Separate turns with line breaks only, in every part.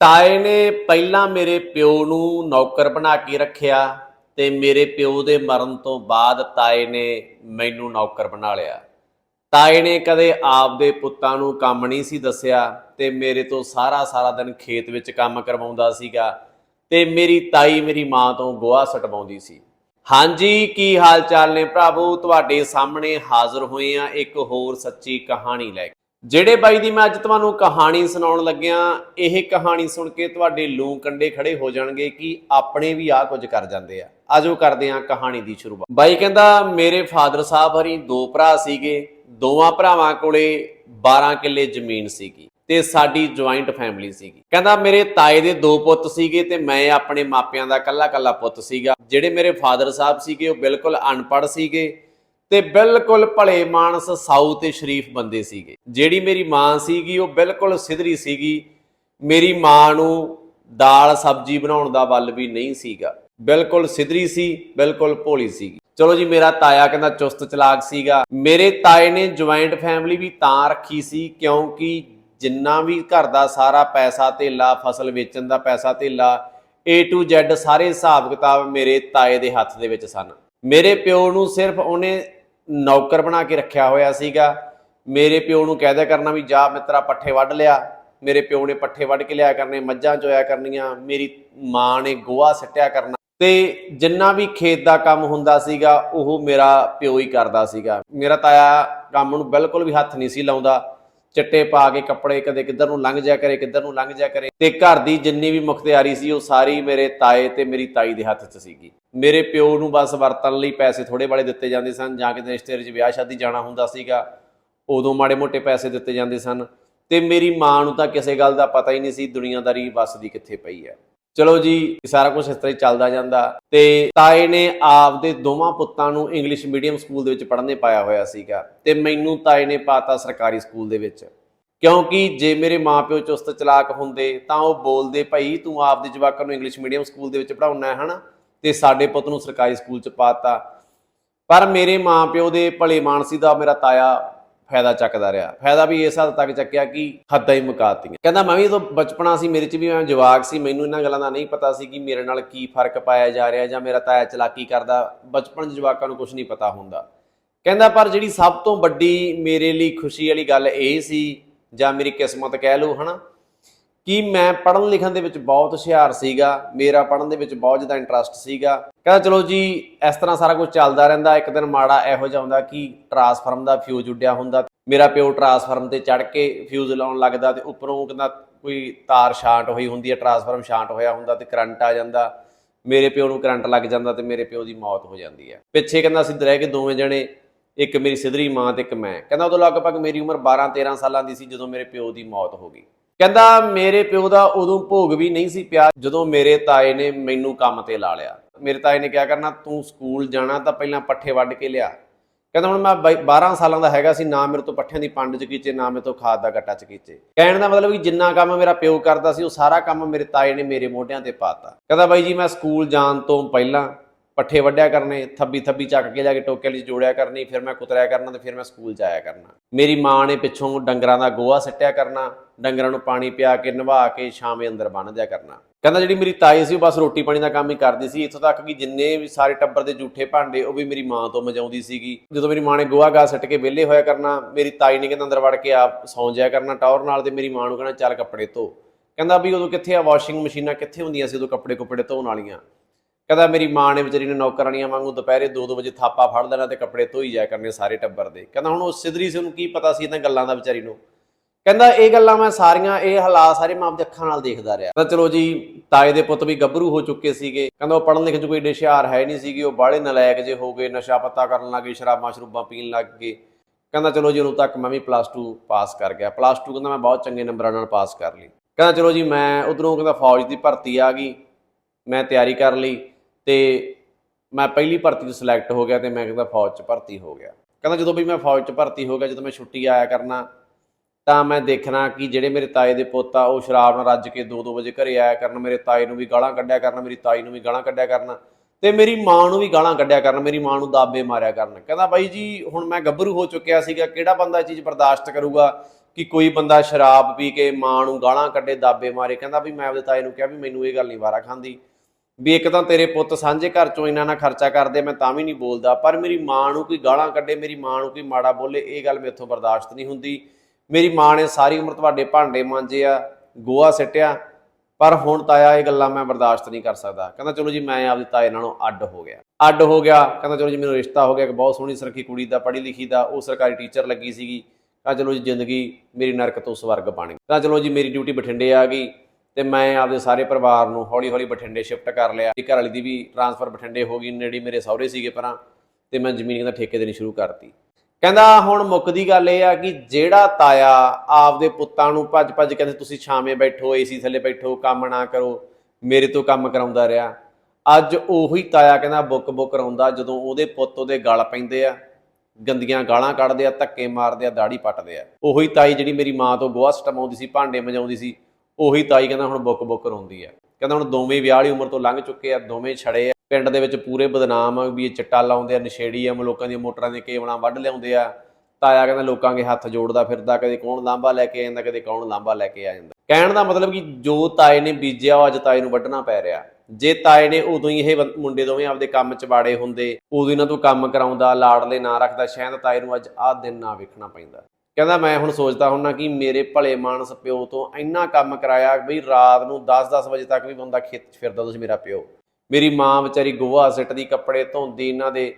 ਤਾਏ ਨੇ ਪਹਿਲਾਂ ਮੇਰੇ ਪਿਓ ਨੂੰ ਨੌਕਰ ਬਣਾ ਕੇ ਰੱਖਿਆ ਤੇ ਮੇਰੇ ਪਿਓ ਦੇ ਮਰਨ ਤੋਂ ਬਾਅਦ ਤਾਏ ਨੇ ਮੈਨੂੰ ਨੌਕਰ ਬਣਾ ਲਿਆ। ਤਾਏ ਨੇ ਕਦੇ ਆਪਦੇ ਪੁੱਤਾਂ ਨੂੰ ਕੰਮ ਨਹੀਂ ਸੀ ਦੱਸਿਆ ਤੇ ਮੇਰੇ ਤੋਂ ਸਾਰਾ ਸਾਰਾ ਦਿਨ ਖੇਤ ਵਿੱਚ ਕੰਮ ਕਰਵਾਉਂਦਾ ਸੀਗਾ ਤੇ ਮੇਰੀ ਤਾਈ ਮੇਰੀ ਮਾਂ ਤੋਂ ਗੋਹਾ ਸਟਵਾਉਂਦੀ ਸੀ। ਹਾਂਜੀ, ਕੀ ਹਾਲ ਚਾਲ ਨੇ ਭਰਾਵੋ? ਤੁਹਾਡੇ ਸਾਹਮਣੇ ਹਾਜ਼ਰ ਹੋਏ ਆ ਇੱਕ ਹੋਰ ਸੱਚੀ ਕਹਾਣੀ ਲੈ ਕੇ। ਜਿਹੜੇ ਬਾਈ ਦੀ ਮੈਂ ਅੱਜ ਤੁਹਾਨੂੰ ਕਹਾਣੀ ਸੁਣਾਉਣ ਲੱਗਿਆ, ਇਹ ਕਹਾਣੀ ਸੁਣ ਕੇ ਤੁਹਾਡੇ ਲੂੰ ਕੰਡੇ ਖੜੇ ਹੋ ਜਾਣਗੇ ਕਿ ਆਪਣੇ ਵੀ ਆ ਕੁਝ ਕਰ ਜਾਂਦੇ ਆ। ਆਜੋ ਕਰਦੇ ਆ ਕਹਾਣੀ ਦੀ ਸ਼ੁਰੂਆਤ। ਬਾਈ ਕਹਿੰਦਾ, ਮੇਰੇ ਫਾਦਰ ਸਾਹਿਬ ਹਰੀ ਦੋ ਭਰਾ ਸੀਗੇ, ਦੋਵਾਂ ਭਰਾਵਾਂ ਕੋਲੇ 12 ਕਿੱਲੇ ਜ਼ਮੀਨ ਸੀਗੀ ਤੇ ਸਾਡੀ ਜੁਆਇੰਟ ਫੈਮਿਲੀ ਸੀਗੀ। ਕਹਿੰਦਾ, ਮੇਰੇ ਤਾਏ ਦੇ ਦੋ ਪੁੱਤ ਸੀਗੇ ਤੇ ਮੈਂ ਆਪਣੇ ਮਾਪਿਆਂ ਦਾ ਕੱਲਾ ਕੱਲਾ ਪੁੱਤ ਸੀਗਾ। ਜਿਹੜੇ ਮੇਰੇ ਫਾਦਰ ਸਾਹਿਬ ਸੀਗੇ, ਉਹ ਬਿਲਕੁਲ ਅਨਪੜ੍ਹ ਸੀਗੇ ਤੇ ਬਿਲਕੁਲ ਭਲੇ ਮਾਨਸ ਸਾਊ ਤੇ ਸ਼ਰੀਫ ਬੰਦੇ ਸੀਗੇ। ਜਿਹੜੀ ਮੇਰੀ ਮਾਂ ਸੀਗੀ, ਉਹ ਬਿਲਕੁਲ ਸਿਧਰੀ ਸੀਗੀ। ਮੇਰੀ ਮਾਂ ਨੂੰ ਦਾਲ ਸਬਜ਼ੀ ਬਣਾਉਣ ਦਾ ਵੱਲ ਵੀ ਨਹੀਂ ਸੀਗਾ। ਬਿਲਕੁਲ ਸਿਧਰੀ ਸੀ, ਬਿਲਕੁਲ ਭੋਲੀ ਸੀਗੀ। ਚਲੋ ਜੀ, ਮੇਰਾ ਤਾਇਆ ਕਹਿੰਦਾ ਚੁਸਤ ਚਲਾਕ ਸੀਗਾ। ਮੇਰੇ ਤਾਏ ਨੇ ਜੁਆਇੰਟ ਫੈਮਿਲੀ ਵੀ ਤਾਂ ਰੱਖੀ ਸੀ, ਕਿਉਂਕਿ ਜਿੰਨਾ ਵੀ ਘਰ ਦਾ ਸਾਰਾ ਪੈਸਾ ਧੇਲਾ, ਫਸਲ ਵੇਚਣ ਦਾ ਪੈਸਾ ਧੇਲਾ, A to Z ਸਾਰੇ ਹਿਸਾਬ ਕਿਤਾਬ ਮੇਰੇ ਤਾਏ ਦੇ ਹੱਥ ਦੇ ਵਿੱਚ ਸਨ। ਮੇਰੇ ਪਿਓ ਨੂੰ ਸਿਰਫ ਉਹਨੇ ਨੌਕਰ ਬਣਾ ਕੇ ਰੱਖਿਆ ਹੋਇਆ ਸੀਗਾ। ਮੇਰੇ ਪਿਓ ਨੂੰ ਕਹਿ ਦਿਆ ਕਰਨਾ ਵੀ ਜਾ ਮਿੱਤਰਾ ਪੱਠੇ ਵੱਢ ਲਿਆ। ਮੇਰੇ ਪਿਓ ਨੇ ਪੱਠੇ ਵੱਢ ਕੇ ਲਿਆ ਕਰਨੇ, ਮੱਝਾਂ ਚੋਇਆ ਕਰਨੀਆਂ, ਮੇਰੀ ਮਾਂ ਨੇ ਗੋਹਾ ਸੱਟਿਆ ਕਰਨਾ। ਤੇ ਜਿੰਨਾ ਵੀ ਖੇਤ ਦਾ ਕੰਮ ਹੁੰਦਾ ਸੀਗਾ, ਉਹ ਮੇਰਾ ਪਿਓ ਹੀ ਕਰਦਾ ਸੀਗਾ। ਮੇਰਾ ਤਾਇਆ ਕੰਮ ਨੂੰ ਬਿਲਕੁਲ ਵੀ ਹੱਥ ਨਹੀਂ ਸੀ ਲਾਉਂਦਾ। ਚਿੱਟੇ ਪਾ ਕੇ ਕੱਪੜੇ ਕਦੇ ਕਿੱਧਰ ਨੂੰ ਲੰਘ ਜਾ ਕਰੇ, ਕਿੱਧਰ ਨੂੰ ਲੰਘ ਜਾ ਕਰੇ। ਤੇ ਘਰ ਦੀ ਜਿੰਨੀ ਵੀ ਮੁਖਤਿਆਰੀ ਸੀ, ਉਹ ਸਾਰੀ ਮੇਰੇ ਤਾਏ ਤੇ ਮੇਰੀ ਤਾਈ ਦੇ ਹੱਥ 'ਚ ਸੀਗੀ। ਮੇਰੇ ਪਿਓ ਨੂੰ ਬਸ ਵਰਤਣ ਲਈ ਪੈਸੇ ਥੋੜੇ ਬਾਲੇ ਦਿੱਤੇ ਜਾਂਦੇ ਸਨ, ਜਾਂ ਕਿਤੇ ਰਿਸ਼ਤੇਦਾਰੀ 'ਚ ਵਿਆਹ ਸ਼ਾਦੀ ਜਾਣਾ ਹੁੰਦਾ ਸੀਗਾ, ਉਦੋਂ ਮਾੜੇ ਮੋਟੇ ਪੈਸੇ ਦਿੱਤੇ ਜਾਂਦੇ ਸਨ। ਤੇ ਮੇਰੀ ਮਾਂ ਨੂੰ ਤਾਂ ਕਿਸੇ ਗੱਲ ਦਾ ਪਤਾ ਹੀ ਨਹੀਂ ਸੀ, ਦੁਨੀਆਦਾਰੀ ਵੱਸਦੀ ਕਿੱਥੇ ਪਈ ਹੈ। ਚਲੋ ਜੀ ਸਾਰਾ ਕੁਝ ਇਸ ਤਰ੍ਹਾਂ ਹੀ ਚੱਲਦਾ ਜਾਂਦਾ। ਤੇ ਤਾਏ ਨੇ ਆਪਦੇ ਦੋਵਾਂ ਪੁੱਤਾਂ ਨੂੰ ਇੰਗਲਿਸ਼ ਮੀਡੀਅਮ ਸਕੂਲ ਦੇ ਵਿੱਚ ਪੜ੍ਹਨੇ ਪਾਇਆ ਹੋਇਆ ਸੀਗਾ। ਤੇ ਮੈਨੂੰ ਤਾਏ ਨੇ ਪਾਤਾ ਸਰਕਾਰੀ ਸਕੂਲ ਦੇ ਵਿੱਚ। ਕਿਉਂਕਿ ਜੇ ਮੇਰੇ ਮਾਪਿਓ ਚੁਸਤ ਚਲਾਕ ਹੁੰਦੇ, ਤਾਂ ਉਹ ਬੋਲਦੇ, ਭਾਈ, ਤੂੰ ਆਪਦੇ ਜਵਾਕਾਂ ਨੂੰ ਇੰਗਲਿਸ਼ ਮੀਡੀਅਮ ਸਕੂਲ ਦੇ ਵਿੱਚ ਪੜਾਉਣਾ ਹੈ, ਹਨਾ? ਤੇ ਸਾਡੇ ਪੁੱਤ ਨੂੰ ਸਰਕਾਰੀ ਸਕੂਲ ਚ ਪਾਤਾ। ਪਰ ਮੇਰੇ ਮਾਪਿਓ ਦੇ ਭਲੇ ਮਾਨਸੀ ਦਾ ਮੇਰਾ ਤਾਇਆ ਫਾਇਦਾ ਚੱਕਦਾ ਰਿਹਾ। ਫਾਇਦਾ ਵੀ ਇਸ ਹੱਦ ਤੱਕ ਚੱਕਿਆ ਕਿ ਹੱਦਾਂ ਹੀ ਮੁਕਾਤੀਆਂ। ਕਹਿੰਦਾ, ਮੈਂ ਵੀ ਜਦੋਂ ਬਚਪਨਾ ਸੀ, ਮੇਰੇ 'ਚ ਵੀ ਮੈਂ ਜਵਾਕ ਸੀ, ਮੈਨੂੰ ਇਹਨਾਂ ਗੱਲਾਂ ਦਾ ਨਹੀਂ ਪਤਾ ਸੀ ਕਿ ਮੇਰੇ ਨਾਲ ਕੀ ਫ਼ਰਕ ਪਾਇਆ ਜਾ ਰਿਹਾ ਜਾਂ ਮੇਰਾ ਤਾਇਆ ਚਲਾਕੀ ਕਰਦਾ। ਬਚਪਨ 'ਚ ਜਵਾਕਾਂ ਨੂੰ ਕੁਝ ਨਹੀਂ ਪਤਾ ਹੁੰਦਾ। ਕਹਿੰਦਾ, ਪਰ ਜਿਹੜੀ ਸਭ ਤੋਂ ਵੱਡੀ ਮੇਰੇ ਲਈ ਖੁਸ਼ੀ ਵਾਲੀ ਗੱਲ ਇਹ ਸੀ ਜਾਂ ਮੇਰੀ ਕਿਸਮਤ ਕਹਿ ਲਓ, ਹਨਾ ਕਿ ਮੈਂ ਪੜ੍ਹਨ ਲਿਖਣ ਦੇ ਵਿੱਚ ਬਹੁਤ ਹੁਸ਼ਿਆਰ ਸੀਗਾ, ਮੇਰਾ ਪੜ੍ਹਨ ਦੇ ਵਿੱਚ ਬਹੁਤ ਜ਼ਿਆਦਾ ਇੰਟਰਸਟ ਸੀਗਾ। ਕਹਿੰਦਾ, ਚਲੋ ਜੀ, ਇਸ ਤਰ੍ਹਾਂ ਸਾਰਾ ਕੁਝ ਚੱਲਦਾ ਰਹਿੰਦਾ, ਇੱਕ ਦਿਨ ਮਾੜਾ ਇਹੋ ਜਿਹਾ ਹੁੰਦਾ ਕਿ ਟਰਾਂਸਫਾਰਮ ਦਾ ਫਿਊਜ਼ ਉੱਡਿਆ ਹੁੰਦਾ। ਮੇਰਾ ਪਿਓ ਟਰਾਂਸਫਾਰਮ ਤੇ ਚੜ ਕੇ ਫਿਊਜ਼ ਲਾਉਣ ਲੱਗਦਾ ਤੇ ਉੱਪਰੋਂ ਕਹਿੰਦਾ ਕੋਈ ਤਾਰ ਸ਼ਾਰਟ ਹੋਈ ਹੁੰਦੀ ਹੈ ਟਰਾਂਸਫਾਰਮ ਸ਼ਾਰਟ ਹੋਇਆ ਹੁੰਦਾ ਤੇ ਕਰੰਟ ਆ ਜਾਂਦਾ। ਮੇਰੇ ਪਿਓ ਨੂੰ ਕਰੰਟ ਲੱਗ ਜਾਂਦਾ ਤੇ ਮੇਰੇ ਪਿਓ ਦੀ ਮੌਤ ਹੋ ਜਾਂਦੀ ਹੈ। ਪਿੱਛੇ ਕਹਿੰਦਾ ਅਸੀਂ ਰਹਿ ਕੇ ਦੋਵੇਂ ਜਣੇ, ਇੱਕ ਮੇਰੀ ਸਿਧਰੀ ਮਾਂ ਤੇ ਇੱਕ ਮੈਂ। ਕਹਿੰਦਾ ਉਦੋਂ ਲਗਭਗ ਮੇਰੀ ਉਮਰ 12 13 ਸਾਲਾਂ ਦੀ ਸੀ ਜਦੋਂ ਮੇਰੇ ਪਿਓ ਦੀ ਮੌਤ ਹੋ ਗਈ। ਕਹਿੰਦਾ, ਮੇਰੇ ਪਿਓ ਦਾ ਉਦੋਂ ਭੋਗ ਵੀ ਨਹੀਂ ਸੀ ਪਿਆ ਜਦੋਂ ਮੇਰੇ ਤਾਏ ਨੇ ਮੈਨੂੰ ਕੰਮ ਤੇ ਲਾ ਲਿਆ। ਮੇਰੇ ਤਾਏ ਨੇ ਕਿਹਾ ਕਰਨਾ, ਤੂੰ ਸਕੂਲ ਜਾਣਾ ਤਾਂ ਪਹਿਲਾਂ ਪੱਠੇ ਵੱਢ ਕੇ ਲਿਆ। ਕਹਿੰਦਾ, ਹੁਣ ਮੈਂ ਬਾਈ- 12 ਸਾਲਾਂ ਦਾ ਹੈਗਾ ਸੀ, ਨਾ ਮੇਰੇ ਤੋਂ ਪੱਠਿਆਂ ਦੀ ਪੰਡ ਚ ਕੀਚੇ ਨਾ ਮੇਰੇ ਤੋਂ ਖਾਦ ਦਾ ਗੱਟਾ ਚ ਕੀਚੇ ਕਹਿਣ ਦਾ ਮਤਲਬ ਕਿ ਜਿੰਨਾ ਕੰਮ ਮੇਰਾ ਪਿਓ ਕਰਦਾ ਸੀ, ਉਹ ਸਾਰਾ ਕੰਮ ਮੇਰੇ ਤਾਏ ਨੇ ਮੇਰੇ ਮੋਢਿਆਂ ਤੇ ਪਾਤਾ। ਕਹਿੰਦਾ, ਬਾਈ ਜੀ, ਮੈਂ ਸਕੂਲ ਜਾਣ ਤੋਂ ਪਹਿਲਾਂ ਪੱਠੇ ਵੱਢਿਆ ਕਰਨੇ, ਥੱਬੀ ਥੱਬੀ ਚੱਕ ਕੇ ਜਾ ਕੇ ਟੋਕੇ ਲਈ ਜੋੜਿਆ ਕਰਨੀ, ਫਿਰ ਮੈਂ ਕੁਤਰਿਆ ਕਰਨਾ ਤੇ ਫਿਰ ਮੈਂ ਸਕੂਲ ਜਾਇਆ ਕਰਨਾ। ਮੇਰੀ ਮਾਂ ਨੇ ਪਿੱਛੋਂ ਡੰਗਰਾਂ ਦਾ ਗੋਹਾ ਸੱਟਿਆ ਕਰਨਾ, ਡੰਗਰਾਂ ਨੂੰ ਪਾਣੀ ਪਿਆ ਕੇ ਨਵਾ ਕੇ ਸ਼ਾਮੇ ਅੰਦਰ ਬੰਨ ਦਿਆ ਕਰਨਾ। ਕਹਿੰਦਾ ਜਿਹੜੀ ਮੇਰੀ ਤਾਈ ਸੀ ਉਹ ਬਸ ਰੋਟੀ ਪਾਣੀ ਦਾ ਕੰਮ ਹੀ ਕਰਦੀ ਸੀ, ਇੱਥੋਂ ਤੱਕ ਕਿ ਜਿੰਨੇ ਵੀ ਸਾਰੇ ਟੱਬਰ ਦੇ ਝੂਠੇ ਭਾਂਡੇ ਉਹ ਵੀ ਮੇਰੀ ਮਾਂ ਤੋਂ ਮਜਾਉਂਦੀ ਸੀਗੀ। ਜਦੋਂ ਮੇਰੀ ਮਾਂ ਨੇ ਗੋਹਾ ਗਾ ਸੱਟ ਕੇ ਵਿਹਲੇ ਹੋਇਆ ਕਰਨਾ, ਮੇਰੀ ਤਾਈ ਨੇ ਕਹਿੰਦਾ ਅੰਦਰ ਵੜ ਕੇ ਆਪ ਸੌਂ ਜਾਇਆ ਕਰਨਾ ਟੌਰ ਨਾਲ ਤੇ ਮੇਰੀ ਮਾਂ ਨੂੰ ਕਹਿੰਦਾ ਚੱਲ ਕੱਪੜੇ ਧੋ। ਕਹਿੰਦਾ ਵੀ ਉਦੋਂ ਕਿੱਥੇ ਆ ਵਾਸ਼ਿੰਗ ਮਸ਼ੀਨਾਂ ਕਿੱਥੇ ਹੁੰਦੀਆਂ ਸੀ ਉਦੋਂ ਕੱਪੜੇ ਕੁੱਪੜੇ ਧੋਣ ਵਾਲੀਆਂ। ਕਹਿੰਦਾ ਮੇਰੀ ਮਾਂ ਨੇ ਵਿਚਾਰੀ ਨੇ ਨੌਕਰਾਨੀਆਂ ਵਾਂਗੂ ਦੁਪਹਿਰੇ 2-2 ਵਜੇ ਥਾਪਾ ਫੜ ਲੈਣਾ ਤੇ ਕੱਪੜੇ ਧੋਈ ਜਾਇਆ ਕਰਨੇ ਸਾਰੇ ਟੱਬਰ ਦੇ। ਕਹਿੰਦਾ ਹੁਣ ਉਹ ਸਿਧਰੀ ਸੀ, ਉਹਨੂੰ ਕੀ ਪਤਾ ਸੀ ਇਹਨਾਂ ਗੱਲਾਂ ਦਾ ਵਿਚਾਰੀ ਨੂੰ। ਕਹਿੰਦਾ ਇਹ ਗੱਲਾਂ ਮੈਂ ਸਾਰੀਆਂ, ਇਹ ਹਾਲਾਤ ਸਾਰੇ ਮੈਂ ਆਪਦੇ ਅੱਖਾਂ ਨਾਲ ਦੇਖਦਾ ਰਿਹਾ। ਤਾਂ ਚਲੋ ਜੀ, ਤਾਏ ਦੇ ਪੁੱਤ ਵੀ ਗੱਭਰੂ ਹੋ ਚੁੱਕੇ ਸੀਗੇ। ਕਹਿੰਦਾ ਉਹ ਪੜ੍ਹਨ ਲਿਖਣ ਚ ਕੋਈ ਹੁਸ਼ਿਆਰ ਹੈ ਨਹੀਂ ਸੀਗੀ, ਉਹ ਬਾਹਲੇ ਨਲਾਇਕ ਜੇ ਹੋ ਗਏ, ਨਸ਼ਾ ਪੱਤਾ ਕਰਨ ਲੱਗੇ ਸ਼ਰਾਬਾਂ ਸ਼ਰੂਬਾਂ ਪੀਣ ਲੱਗ ਗਏ। ਕਹਿੰਦਾ ਚਲੋ ਜੀ ਉਦੋਂ ਤੱਕ ਮੈਂ ਵੀ ਪਲੱਸ 2 ਪਾਸ ਕਰ ਗਿਆ। ਪਲੱਸ 2 ਕਹਿੰਦਾ ਮੈਂ ਬਹੁਤ ਚੰਗੇ ਨੰਬਰਾਂ ਨਾਲ ਪਾਸ ਕਰ ਲਈ। ਕਹਿੰਦਾ ਚਲੋ ਜੀ, ਮੈਂ ਉਧਰੋਂ ਕਹਿੰਦਾ ਫੌਜ ਦੀ ਭਰਤੀ ਆ ਗਈ, ਮੈਂ ਤਿਆਰੀ ਕਰ ਲਈ। ਤੇ ਮੈਂ ਪਹਿਲੀ ਭਰਤੀ 'ਚ ਸਿਲੈਕਟ ਹੋ ਗਿਆ ਤੇ ਮੈਂ ਕਹਿੰਦਾ ਫੌਜ 'ਚ ਭਰਤੀ ਹੋ ਗਿਆ। ਕਹਿੰਦਾ ਜਦੋਂ ਵੀ ਮੈਂ ਫੌਜ 'ਚ ਭਰਤੀ ਹੋ ਗਿਆ, ਜਦੋਂ ਮੈਂ ਛੁੱਟੀ ਆਇਆ ਕਰਨਾ, ਤਾਂ ਮੈਂ ਦੇਖਣਾ ਕਿ ਜਿਹੜੇ ਮੇਰੇ ਤਾਏ ਦੇ ਪੁੱਤ ਆ, ਉਹ ਸ਼ਰਾਬ ਨਾਲ ਰੱਜ ਕੇ 2-2 ਵਜੇ ਘਰੇ ਆਇਆ ਕਰਨ, ਮੇਰੇ ਤਾਏ ਨੂੰ ਵੀ ਗਾਲਾਂ ਕੱਢਿਆ ਕਰਨ, ਮੇਰੀ ਤਾਈ ਨੂੰ ਵੀ ਗਾਲਾਂ ਕੱਢਿਆ ਕਰਨ ਤੇ ਮੇਰੀ ਮਾਂ ਨੂੰ ਵੀ ਗਾਲਾਂ ਕੱਢਿਆ ਕਰਨ, ਮੇਰੀ ਮਾਂ ਨੂੰ ਦਾਬੇ ਮਾਰਿਆ ਕਰਨ। ਕਹਿੰਦਾ ਬਾਈ ਜੀ, ਹੁਣ ਮੈਂ ਗੱਭਰੂ ਹੋ ਚੁੱਕਿਆ ਸੀਗਾ, ਕਿਹੜਾ ਬੰਦਾ ਇਹ ਚੀਜ਼ ਬਰਦਾਸ਼ਤ ਕਰੂਗਾ ਕਿ ਕੋਈ ਬੰਦਾ ਸ਼ਰਾਬ ਪੀ ਕੇ ਮਾਂ ਨੂੰ ਗਾਲਾਂ ਕੱਢੇ, ਦਾਬੇ ਮਾਰੇ? ਕਹਿੰਦਾ ਵੀ ਮੈਂ ਆਪਦੇ ਤਾਏ ਨੂੰ ਕਿਹਾ ਵੀ ਮੈਨੂੰ ਇਹ ਗੱਲ ਨਹੀਂ ਵਾਰਾ ਖਾਂਦੀ। ਵੀ ਇੱਕ ਤਾਂ ਤੇਰੇ ਪੁੱਤ ਸਾਂਝੇ ਘਰ ਚੋਂ ਇੰਨਾ ਨਾ ਖਰਚਾ ਕਰਦੇ, ਮੈਂ ਤਾਂ ਵੀ ਨਹੀਂ ਬੋਲਦਾ, ਪਰ ਮੇਰੀ ਮਾਂ ਨੂੰ ਕੋਈ ਗਾਲਾਂ ਕੱਢੇ, ਮੇਰੀ ਮਾਂ ਨੂੰ ਕੋਈ ਮਾੜਾ ਬੋਲੇ, ਇਹ ਗੱਲ ਮੇਥੋਂ ਬਰਦਾਸ਼ਤ ਨਹੀਂ ਹੁੰਦੀ। ਮੇਰੀ ਮਾਂ ਨੇ ਸਾਰੀ ਉਮਰ ਤੁਹਾਡੇ ਭਾਂਡੇ ਮਾਂਜੇ ਆ, ਗੋਹਾ ਸਿੱਟਿਆ, ਪਰ ਹੁਣ ਤਾਇਆ ਇਹ ਗੱਲਾਂ ਮੈਂ ਬਰਦਾਸ਼ਤ ਨਹੀਂ ਕਰ ਸਕਦਾ। ਕਹਿੰਦਾ, ਚਲੋ ਜੀ, ਮੈਂ ਆਪਦੇ ਤਾਏ ਨਾਲੋਂ ਅੱਡ ਹੋ ਗਿਆ। ਅੱਡ ਹੋ ਗਿਆ, ਕਹਿੰਦਾ, ਚਲੋ ਜੀ, ਮੈਨੂੰ ਰਿਸ਼ਤਾ ਹੋ ਗਿਆ, ਇੱਕ ਬਹੁਤ ਸੋਹਣੀ ਸਰਖੀ ਕੁੜੀ ਦਾ, ਪੜ੍ਹੀ ਲਿਖੀ ਦਾ। ਉਹ ਸਰਕਾਰੀ ਟੀਚਰ ਲੱਗੀ ਸੀਗੀ। ਕਹਿੰਦਾ, ਚਲੋ ਜੀ, ਜ਼ਿੰਦਗੀ ਮੇਰੀ ਨਰਕ ਤੋਂ ਸਵਰਗ ਬਣ ਗਈ। ਕਹਿੰਦਾ, ਚਲੋ ਜੀ, ਮੇਰੀ ਡਿਊਟੀ ਬਠਿੰਡੇ ਆ ਗਈ। ਤੇ ਮੈਂ ਆਪਦੇ ਸਾਰੇ ਪਰਿਵਾਰ ਨੂੰ ਹੌਲੀ ਹੌਲੀ ਬਠਿੰਡੇ ਸ਼ਿਫਟ ਕਰ ਲਿਆ। ਘਰ ਵਾਲੀ ਦੀ ਵੀ ਟਰਾਂਸਫਰ ਬਠਿੰਡੇ ਹੋ ਗਈ, ਨੇੜੇ ਮੇਰੇ ਸਹੁਰੇ ਸੀਗੇ ਪਰਾਂ, ਤੇ ਮੈਂ ਜ਼ਮੀਨ ਦਾ ਠੇਕੇ ਦੇਣੀ ਸ਼ੁਰੂ ਕਰਤੀ। ਕਹਿੰਦਾ, ਹੁਣ ਮੁੱਕਦੀ ਗੱਲ ਇਹ ਆ ਕਿ ਜਿਹੜਾ ਤਾਇਆ ਆਪਦੇ ਪੁੱਤਾਂ ਨੂੰ ਭੱਜ ਭੱਜ ਕਹਿੰਦੇ, ਤੁਸੀਂ ਛਾਵੇਂ ਬੈਠੋ, ਏਸੀ ਥੱਲੇ ਬੈਠੋ, ਕੰਮ ਨਾ ਕਰੋ, ਮੇਰੇ ਤੋਂ ਕੰਮ ਕਰਾਉਂਦਾ ਰਿਹਾ। ਅੱਜ ਉਹੀ ਤਾਇਆ ਕਹਿੰਦਾ ਬੁੱਕ ਬੁੱਕ ਕਰਾਉਂਦਾ, ਜਦੋਂ ਉਹਦੇ ਪੁੱਤ ਉਹਦੇ ਗਲ ਪੈਂਦੇ ਆ, ਗੰਦੀਆਂ ਗਾਲਾਂ ਕੱਢਦੇ ਆ, ਧੱਕੇ ਮਾਰਦੇ ਆ ਦਾੜੀ ਪੱਟਦੇ ਆ। ਉਹੀ ਤਾਈ ਜਿਹੜੀ ਮੇਰੀ ਮਾਂ ਤੋਂ ਗੋਹਾ ਸਟਮਾਉਂਦੀ ਸੀ, ਭਾਂਡੇ ਮਜਾਉਂਦੀ ਸੀ ਉਹੀ ਤਾਈ ਕਹਿੰਦਾ ਹੁਣ ਬੁੱਕ ਬੁੱਕ ਰੋਂਦੀ ਆ। ਕਹਿੰਦਾ ਹੁਣ ਦੋਵੇਂ ਵਿਆਹ ਵਾਲੀ ਉਮਰ ਤੋਂ ਲੰਘ ਚੁੱਕੇ ਆ, ਦੋਵੇਂ ਛੜੇ ਆ। ਪਿੰਡ ਦੇ ਵਿੱਚ ਪੂਰੇ ਬਦਨਾਮ ਆ ਵੀ ਇਹ ਚਿੱਟਾ ਲਾਉਂਦੇ ਆ, ਨਸ਼ੇੜੀ ਆ ਲੋਕਾਂ ਦੀਆਂ ਮੋਟਰਾਂ ਦੇ ਕੇਵਲਾਂ ਵੱਢ ਲਿਆਉਂਦੇ ਆ। ਤਾਇਆ ਕਹਿੰਦਾ ਲੋਕਾਂ ਦੇ ਹੱਥ ਜੋੜਦਾ ਫਿਰਦਾ, ਕਦੇ ਕੌਣ ਲਾਂਬਾ ਲੈ ਕੇ ਆ ਜਾਂਦਾ ਕਦੇ ਕੌਣ ਲਾਂਬਾ ਲੈ ਕੇ ਆ ਜਾਂਦਾ। ਕਹਿਣ ਦਾ ਮਤਲਬ ਕਿ ਜੋ ਤਾਏ ਨੇ ਬੀਜਿਆ, ਉਹ ਅੱਜ ਤਾਏ ਨੂੰ ਵੱਢਣਾ ਪੈ ਰਿਹਾ। ਜੇ ਤਾਏ ਨੇ ਉਦੋਂ ਹੀ ਇਹ ਮੁੰਡੇ ਦੋਵੇਂ ਆਪਦੇ ਕੰਮ ਚ ਬਾੜੇ ਹੁੰਦੇ, ਉਦੋਂ ਇਹਨਾਂ ਤੋਂ ਕੰਮ ਕਰਾਉਂਦਾ, ਲਾੜਲੇ ਨਾ ਰੱਖਦਾ, ਸ਼ਾਇਦ ਤਾਏ ਨੂੰ ਅੱਜ ਆਹ ਦਿਨ ਨਾ ਵੇਖਣਾ ਪੈਂਦਾ। ਕਹਿੰਦਾ ਮੈਂ ਹੁਣ ਸੋਚਦਾ ਹੁੰਨਾ ਕਿ ਮੇਰੇ ਭਲੇ ਮਾਨਸ ਪਿਓ ਤੋਂ ਇੰਨਾ ਕੰਮ ਕਰਾਇਆ ਬਈ ਰਾਤ ਨੂੰ 10-10 ਵਜੇ ਤੱਕ ਵੀ ਬੰਦਾ ਖੇਤ 'ਚ ਫਿਰਦਾ ਤੁਸੀਂ ਮੇਰਾ ਪਿਓ। ਮੇਰੀ ਮਾਂ ਵਿਚਾਰੀ ਗੋਹਾ ਸਿੱਟਦੀ, ਕੱਪੜੇ ਧੋਂਦੀ, ਇਹਨਾਂ ਦੇ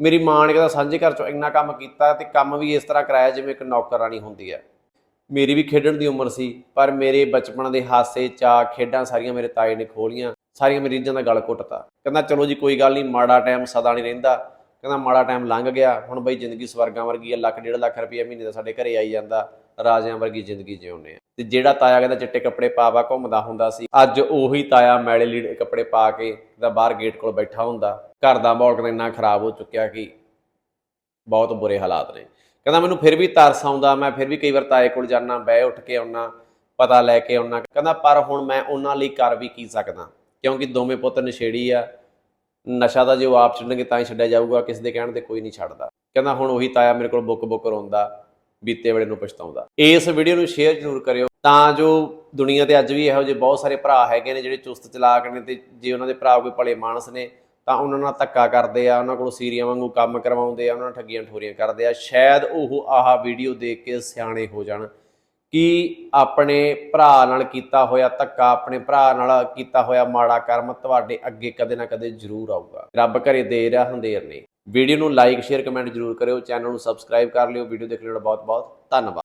ਮੇਰੀ ਮਾਂ ਨੇ ਕਹਿੰਦਾ, ਸਾਂਝੇ ਘਰ 'ਚੋਂ ਇੰਨਾ ਕੰਮ ਕੀਤਾ ਤੇ ਕੰਮ ਵੀ ਇਸ ਤਰ੍ਹਾਂ ਕਰਾਇਆ ਜਿਵੇਂ ਇੱਕ ਨੌਕਰਾਨੀ ਹੁੰਦੀ ਹੈ। ਮੇਰੀ ਵੀ ਖੇਡਣ ਦੀ ਉਮਰ ਸੀ, ਪਰ ਮੇਰੇ ਬਚਪਨ ਦੇ ਹਾਸੇ ਚਾ ਖੇਡਾਂ ਸਾਰੀਆਂ ਮੇਰੇ ਤਾਏ ਨੇ ਖੋਲੀਆਂ ਸਾਰੀਆਂ ਮਰੀਜ਼ਾਂ ਦਾ ਗਲ ਘੁੱਟਤਾ। ਕਹਿੰਦਾ, ਚਲੋ ਜੀ, ਕੋਈ ਗੱਲ ਨਹੀਂ, ਮਾੜਾ ਟਾਈਮ ਸਦਾ ਨਹੀਂ ਰਹਿੰਦਾ। ਕਹਿੰਦਾ ਮਾੜਾ ਟਾਈਮ ਲੰਘ ਗਿਆ, ਹੁਣ ਬਈ ਜ਼ਿੰਦਗੀ ਸਵਰਗਾਂ ਵਰਗੀ ਆ, ਲੱਖ, ਡੇਢ ਲੱਖ ਰੁਪਏ ਮਹੀਨੇ ਦਾ ਸਾਡੇ ਘਰੇ ਆਈ ਜਾਂਦਾ, ਰਾਜਿਆਂ ਵਰਗੀ ਜ਼ਿੰਦਗੀ ਜਿਉਂਦੇ ਆ। ਤੇ ਜਿਹੜਾ ਤਾਇਆ ਕਹਿੰਦਾ ਚਿੱਟੇ ਕੱਪੜੇ ਪਾਵਾ ਘੁੰਮਦਾ ਹੁੰਦਾ ਸੀ, ਅੱਜ ਉਹੀ ਤਾਇਆ ਮੈਲੇ ਲੀੜੇ ਕੱਪੜੇ ਪਾ ਕੇ ਦਾ ਬਾਹਰ ਗੇਟ ਕੋਲ ਬੈਠਾ ਹੁੰਦਾ। ਘਰ ਦਾ ਮਾਹੌਲ ਕਹਿੰਦਾ ਇੰਨਾ ਖਰਾਬ ਹੋ ਚੁੱਕਿਆ ਕਿ ਬਹੁਤ ਬੁਰੇ ਹਾਲਾਤ ਨੇ। ਕਹਿੰਦਾ ਮੈਨੂੰ ਫਿਰ ਵੀ ਤਰਸ ਆਉਂਦਾ, ਮੈਂ ਫਿਰ ਵੀ ਕਈ ਵਾਰ ਤਾਏ ਕੋਲ ਜਾਣਾ ਬਹਿ ਉੱਠ ਕੇ ਆਉਣਾ ਪਤਾ ਲੈ ਕੇ ਆਉਣਾ ਕਹਿੰਦਾ ਪਰ ਹੁਣ ਮੈਂ ਉਹਨਾਂ ਲਈ ਕਰ ਵੀ ਕੀ ਸਕਦਾ, ਕਿਉਂਕਿ ਦੋਵੇਂ ਪੁੱਤ ਨਸ਼ੇੜੀ ਆ ਨਸ਼ਾ ਦਾ ਜੇ ਉਹ ਆਪ ਛੱਡਣਗੇ ਤਾਂ ਹੀ ਛੱਡਿਆ ਜਾਊਗਾ, ਕਿਸੇ ਦੇ ਕਹਿਣ ਤੇ ਕੋਈ ਨਹੀਂ ਛੱਡਦਾ। ਕਹਿੰਦਾ ਹੁਣ ਉਹੀ ਤਾਇਆ ਮੇਰੇ ਕੋਲ ਬੁੱਕ ਬੁੱਕ ਰੋਂਦਾ ਬੀਤੇ ਵੇਲੇ ਨੂੰ ਪਛਤਾਉਂਦਾ। ਇਸ ਵੀਡੀਓ ਨੂੰ ਸ਼ੇਅਰ ਜ਼ਰੂਰ ਕਰਿਓ, ਤਾਂ ਜੋ ਦੁਨੀਆ ਤੇ ਅੱਜ ਵੀ ਇਹੋ ਜਿਹੇ ਬਹੁਤ ਸਾਰੇ ਭਰਾ ਹੈਗੇ ਨੇ ਜਿਹੜੇ ਚੁਸਤ ਚਲਾਕ ਨੇ ਤੇ ਜੇ ਉਹਨਾਂ ਦੇ ਭਰਾ ਕੋਈ ਭਲੇ ਮਾਨਸ ਨੇ, ਤਾਂ ਉਹਨਾਂ ਨਾਲ ਧੱਕਾ ਕਰਦੇ ਆ, ਉਹਨਾਂ ਕੋਲੋਂ ਸੀਰੀਆਂ ਵਾਂਗੂ ਕੰਮ ਕਰਵਾਉਂਦੇ ਆ, ਉਹਨਾਂ ਨਾਲ ਠੱਗੀਆਂ ਠੋਰੀਆਂ ਕਰਦੇ ਆ, ਸ਼ਾਇਦ ਉਹ ਆਹ ਵੀਡੀਓ ਦੇਖ ਕੇ ਸਿਆਣੇ ਹੋ ਜਾਣ। ਕਿ ਆਪਣੇ ਭਰਾ ਨਾਲ ਕੀਤਾ ਹੋਇਆ ਧੱਕਾ, ਆਪਣੇ ਭਰਾ ਨਾਲ ਕੀਤਾ ਹੋਇਆ ਮਾੜਾ ਕਰਮ ਤੁਹਾਡੇ ਅੱਗੇ ਕਦੇ ਨਾ ਕਦੇ ਜ਼ਰੂਰ ਆਊਗਾ। ਰੱਬ ਘਰੇ ਦੇ ਰਿਹਾ ਹੰਦੇਰ ਨੇ ਵੀਡੀਓ ਨੂੰ ਲਾਈਕ ਸ਼ੇਅਰ ਕਮੈਂਟ ਜ਼ਰੂਰ ਕਰਿਓ। ਚੈਨਲ ਨੂੰ ਸਬਸਕ੍ਰਾਈਬ ਕਰ ਲਿਓ। ਵੀਡੀਓ ਦੇਖਣ ਲਈ ਬਹੁਤ ਬਹੁਤ ਧੰਨਵਾਦ।